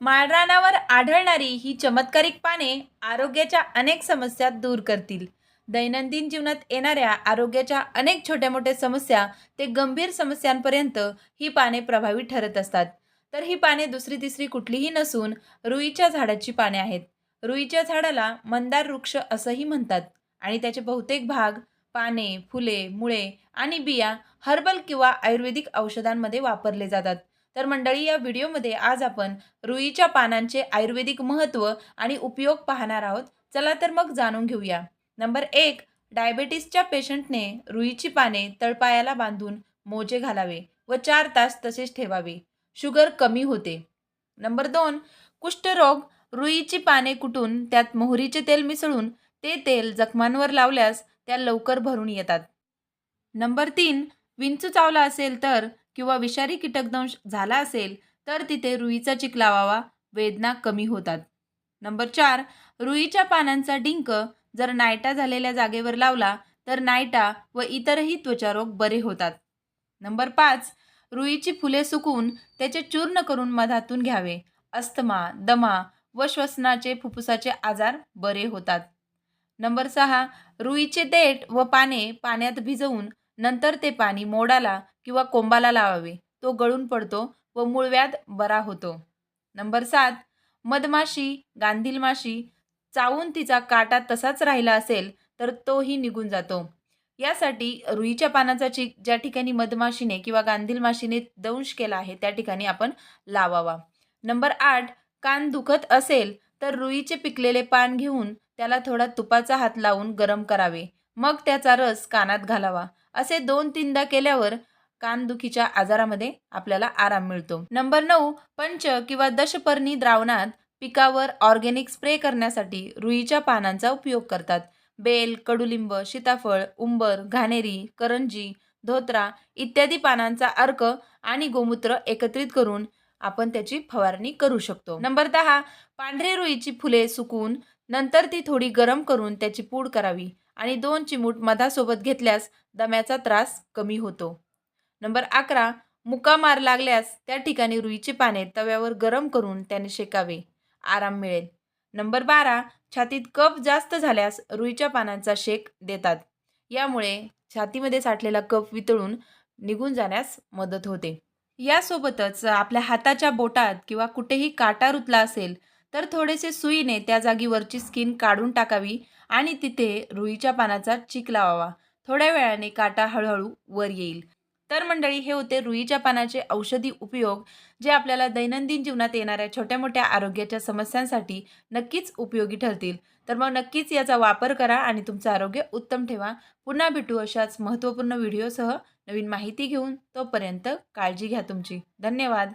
माळरानावर आढळणारी ही चमत्कारिक पाने आरोग्याच्या अनेक समस्या दूर करतील. दैनंदिन जीवनात येणाऱ्या आरोग्याच्या अनेक छोट्या मोठ्या समस्या ते गंभीर समस्यांपर्यंत ही पाने प्रभावी ठरत असतात. तर ही पाने दुसरी तिसरी कुठलीही नसून रुईच्या झाडाची पाने आहेत. रुईच्या झाडाला मंदार वृक्ष असंही म्हणतात आणि त्याचे बहुतेक भाग पाने फुले मुळे आणि बिया हर्बल किंवा आयुर्वेदिक औषधांमध्ये वापरले जातात. तर मंडळी या व्हिडिओमध्ये आज आपण रुईच्या पानांचे आयुर्वेदिक महत्त्व आणि उपयोग पाहणार आहोत. चला तर मग जाणून घेऊया. नंबर एक डायबेटीसच्या पेशंटने रुईची पाने तळपायाला बांधून मोजे घालावे व चार तास तसेच ठेवावे. शुगर कमी होते. नंबर दोन कुष्ठरोग रुईची पाने कुटून त्यात मोहरीचे तेल मिसळून ते तेल जखमांवर लावल्यास त्या लवकर भरून येतात. नंबर तीन विंचू चावला असेल तर किंवा विषारी कीटकदंश झाला असेल तर तिथे रुईचा चिक लावावा वेदना कमी होतात. नंबर चार रुईच्या पानांचा डिंक जर नायटा झालेल्या जागेवर लावला तर नायटा व इतरही त्वचारोग बरे होतात. नंबर पाच रुईची फुले सुकवून त्याचे चूर्ण करून मधातून घ्यावे. अस्थमा दमा व श्वसनाचे फुफ्फुसाचे आजार बरे होतात. नंबर सहा रुईचे देठ व पाने पाण्यात भिजवून नंतर ते पाणी मोडाला किंवा कोंबाला लावावे. तो गळून पडतो व मूळव्याध बरा होतो. नंबर सात मधमाशी गांधील माशी चावून तिचा काटा तसाच राहिला असेल तर तोही निघून जातो. यासाठी रुईच्या पानाचा चीक ज्या ठिकाणी मधमाशीने किंवा गांधील माशीने दंश केला आहे त्या ठिकाणी आपण लावावा. नंबर आठ कान दुखत असेल तर रुईचे पिकलेले पान घेऊन त्याला थोडा तुपाचा हात लावून गरम करावे. मग त्याचा रस कानात घालावा. असे दोन तीनदा केल्यावर कानदुखीच्या आजारामध्ये आपल्याला आराम मिळतो. नंबर नऊ पंच किंवा दशपर्णी द्रावणात पिकावर ऑर्गेनिक स्प्रे करण्यासाठी रुईच्या पानांचा उपयोग करतात. बेल कडुलिंब सीताफळ उंबर घाणेरी करंजी धोत्रा इत्यादी पानांचा अर्क आणि गोमूत्र एकत्रित करून आपण त्याची फवारणी करू शकतो. नंबर दहा पांढरे रुईची फुले सुकून नंतर ती थोडी गरम करून त्याची पूड करावी आणि दोन चिमूट मधासोबत घेतल्यास दम्याचा त्रास कमी होतो. नंबर अकरा मुका मार लागल्यास त्या ठिकाणी रुईची पाने तव्यावर गरम करून त्याने शेकावे. आराम मिळेल. नंबर बारा छातीत कफ जास्त झाल्यास रुईच्या पानांचा शेक देतात. यामुळे छातीमध्ये साठलेला कफ वितळून निघून जाण्यास मदत होते. यासोबतच आपल्या हाताच्या बोटात किंवा कुठेही काटा रुतला असेल तर थोडेसे सुईने त्या जागीवरची स्किन काढून टाकावी आणि तिथे रुईच्या पानाचा चिक लावावा. थोड्या वेळाने काटा हळूहळू वर येईल. तर मंडळी हे होते रुईच्या पानाचे औषधी उपयोग जे आपल्याला दैनंदिन जीवनात येणाऱ्या छोट्या मोठ्या आरोग्याच्या समस्यांसाठी नक्कीच उपयोगी ठरतील. तर मग नक्कीच याचा वापर करा आणि तुमचं आरोग्य उत्तम ठेवा. पुन्हा भेटू अशाच महत्त्वपूर्ण व्हिडिओसह नवीन माहिती घेऊन तोपर्यंत काळजी घ्या तुमची. धन्यवाद.